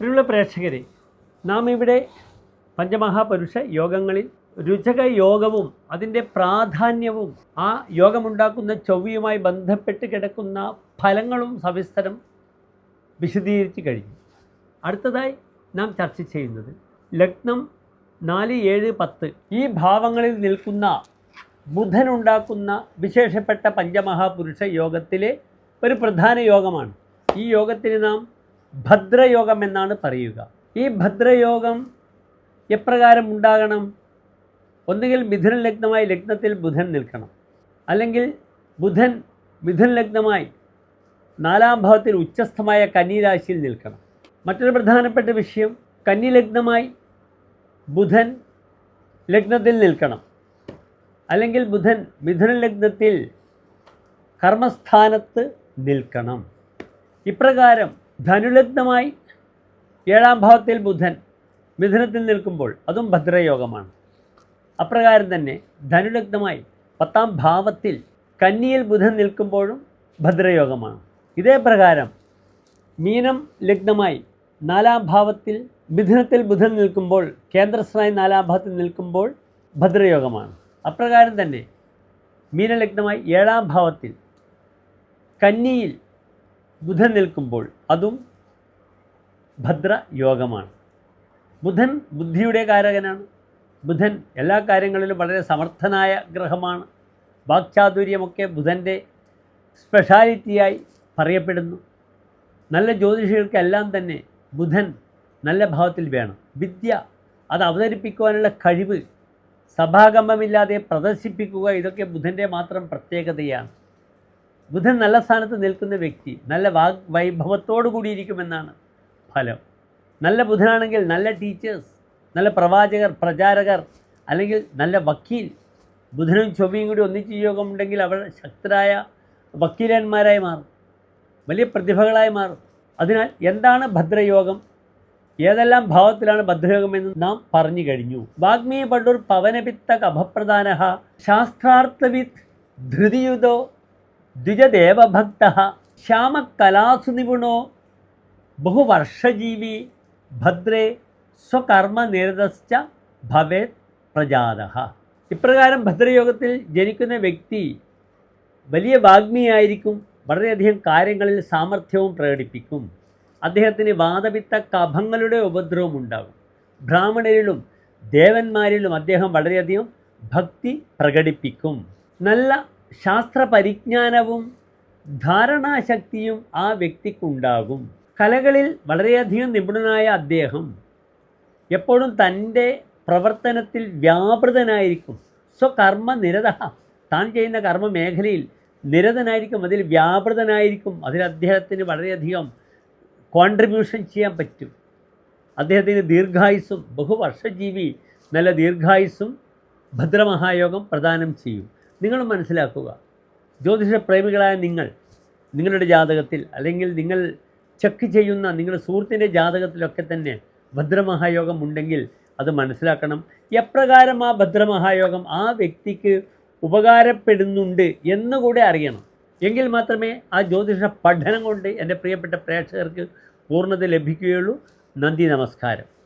പ്രിയമുള്ള പ്രേക്ഷകരെ നാം ഇവിടെ പഞ്ചമഹാപുരുഷ യോഗങ്ങളിൽ രുചക യോഗവും അതിന്റെ പ്രാധാന്യവും ആ യോഗമുണ്ടാക്കുന്ന ചൊവ്വയുമായി ബന്ധപ്പെട്ട് കിടക്കുന്ന ഫലങ്ങളും സവിസ്തരം വിശദീകരിച്ച് കഴിഞ്ഞു. അടുത്തതായി നാം ചർച്ച ചെയ്യുന്നത് ലഗ്നം നാല് ഏഴ് പത്ത് ഈ ഭാവങ്ങളിൽ നിൽക്കുന്ന ബുധനുണ്ടാക്കുന്ന വിശേഷപ്പെട്ട പഞ്ചമഹാപുരുഷ യോഗത്തിലെ ഒരു പ്രധാന യോഗമാണ്. ഈ യോഗത്തിന് നാം ഭദ്രയോഗം എന്നാണ് പറയുക. ഈ ഭദ്രയോഗം എപ്രകാരം ഉണ്ടാകണം? ഒന്നുകിൽ മിഥുന ലഗ്നമായി ലഗ്നത്തിൽ ബുധൻ നിൽക്കണം. അല്ലെങ്കിൽ ബുധൻ മിഥുന ലഗ്നമായി നാലാം ഭാവത്തിൽ ഉച്ചസ്ഥമായ കന്നിരാശിയിൽ നിൽക്കണം. മറ്റൊരു പ്രധാനപ്പെട്ട വിഷയം കന്നി ലഗ്നമായി ബുധൻ ലഗ്നത്തിൽ നിൽക്കണം. അല്ലെങ്കിൽ ബുധൻ മിഥുന ലഗ്നത്തിൽ കർമ്മസ്ഥാനത്ത് നിൽക്കണം. ഇപ്രകാരം ധനുലഗ്നമായി ഏഴാം ഭാവത്തിൽ ബുധൻ മിഥുനത്തിൽ നിൽക്കുമ്പോൾ അതും ഭദ്രയോഗമാണ്. അപ്രകാരം തന്നെ ധനുലഗ്നമായി പത്താം ഭാവത്തിൽ കന്നിയിൽ ബുധൻ നിൽക്കുമ്പോഴും ഭദ്രയോഗമാണ്. ഇതേ പ്രകാരം മീനം ലഗ്നമായി നാലാം ഭാവത്തിൽ മിഥുനത്തിൽ ബുധൻ നിൽക്കുമ്പോൾ കേന്ദ്രസ്ഥനായി നാലാം ഭാവത്തിൽ നിൽക്കുമ്പോൾ ഭദ്രയോഗമാണ്. അപ്രകാരം തന്നെ മീനലഗ്നമായി ഏഴാം ഭാവത്തിൽ കന്നിയിൽ ബുധൻ നിൽക്കുമ്പോൾ അതും ഭദ്രയോഗമാണ് ബുധൻ ബുദ്ധിയുടെ കാരകനാണ്. ബുധൻ എല്ലാ കാര്യങ്ങളിലും വളരെ സമർത്ഥനായ ഗ്രഹമാണ്. വാക്ചാതുര്യമൊക്കെ ബുധന്റെ സ്പെഷ്യാലിറ്റിയായി പറയപ്പെടുന്നു. നല്ല ജ്യോതിഷികൾക്കെല്ലാം തന്നെ ബുധൻ നല്ല ഭാവത്തിൽ വേണം. വിദ്യ അത് അവതരിപ്പിക്കുവാനുള്ള കഴിവ് സഭാഗമമില്ലാതെ പ്രദർശിപ്പിക്കുക ഇതൊക്കെ ബുധന്റെ മാത്രം പ്രത്യേകതയാണ്. ബുധൻ നല്ല സ്ഥാനത്ത് നിൽക്കുന്ന വ്യക്തി നല്ല വാഗ് വൈഭവത്തോടു കൂടിയിരിക്കുമെന്നാണ് ഫലം. നല്ല ബുധനാണെങ്കിൽ നല്ല ടീച്ചേഴ്സ് നല്ല പ്രവാചകർ പ്രചാരകർ അല്ലെങ്കിൽ നല്ല വക്കീൽ. ബുധനും ചൊവ്വയും കൂടി ഒന്നിച്ച് യോഗമുണ്ടെങ്കിൽ അവർ ശക്തരായ വക്കീലന്മാരായി മാറും വലിയ പ്രതിഭകളായി മാറും. അതിനാൽ എന്താണ് ഭദ്രയോഗം? ഏതെല്ലാം ഭാവത്തിലാണ് ഭദ്രയോഗം എന്ന് നാം പറഞ്ഞു കഴിഞ്ഞു. വാഗ്മീ പണ്ടൂർ പവനപിത്ത കഭപ്രധാന ശാസ്ത്രാർത്ഥവിത് ധൃതിയുതോ ദ്വിജദേവഭക്ത ശ്യാമകലാസു നിപുണോ ബഹുവർഷജീവി ഭദ്രേ സ്വകർമ്മനിരതശ്ച ഭവേത് പ്രജാത ഇപ്രകാരം ഭദ്രയോഗത്തിൽ ജനിക്കുന്ന വ്യക്തി വലിയ വാഗ്മിയായിരിക്കും വളരെയധികം കാര്യങ്ങളിൽ സാമർഥ്യവും പ്രകടിപ്പിക്കും. അദ്ദേഹത്തിന് വാദപിത്ത കഭങ്ങളുടെ ഉപദ്രവം ഉണ്ടാകും. ബ്രാഹ്മണരിലും ദേവന്മാരിലും അദ്ദേഹം വളരെയധികം ഭക്തി പ്രകടിപ്പിക്കും. നല്ല ശാസ്ത്ര പരിജ്ഞാനവും ധാരണാശക്തിയും ആ വ്യക്തിക്കുണ്ടാകും. കലകളിൽ വളരെയധികം നിപുണനായ അദ്ദേഹം എപ്പോഴും തന്റെ പ്രവർത്തനത്തിൽ വ്യാപൃതനായിരിക്കും. സ്വകർമ്മ നിരത താൻ ചെയ്യുന്ന കർമ്മ മേഖലയിൽ നിരതനായിരിക്കും അതിൽ വ്യാപൃതനായിരിക്കും. അതിൽ അദ്ദേഹത്തിന് വളരെയധികം കോൺട്രിബ്യൂഷൻ ചെയ്യാൻ പറ്റും. അദ്ദേഹത്തിന് ദീർഘായുസ്സും ബഹുവർഷജീവി നല്ല ദീർഘായുസ്സും ഭദ്രമഹായോഗം പ്രദാനം ചെയ്യും. നിങ്ങൾ മനസ്സിലാക്കുക. ജ്യോതിഷപ്രേമികളായ നിങ്ങൾ നിങ്ങളുടെ ജാതകത്തിൽ അല്ലെങ്കിൽ നിങ്ങൾ ചെക്ക് ചെയ്യുന്ന നിങ്ങളുടെ സുഹൃത്തിന്റെ ജാതകത്തിലൊക്കെ തന്നെ ഭദ്രമഹായോഗം ഉണ്ടെങ്കിൽ അത് മനസ്സിലാക്കണം. എപ്രകാരം ആ ഭദ്രമഹായോഗം ആ വ്യക്തിക്ക് ഉപകാരപ്പെടുന്നുണ്ട് എന്നുകൂടെ അറിയണം. എങ്കിൽ മാത്രമേ ആ ജ്യോതിഷ പഠനം കൊണ്ട് എന്റെ പ്രിയപ്പെട്ട പ്രേക്ഷകർക്ക് പൂർണത ലഭിക്കുകയുള്ളൂ. നന്ദി നമസ്കാരം.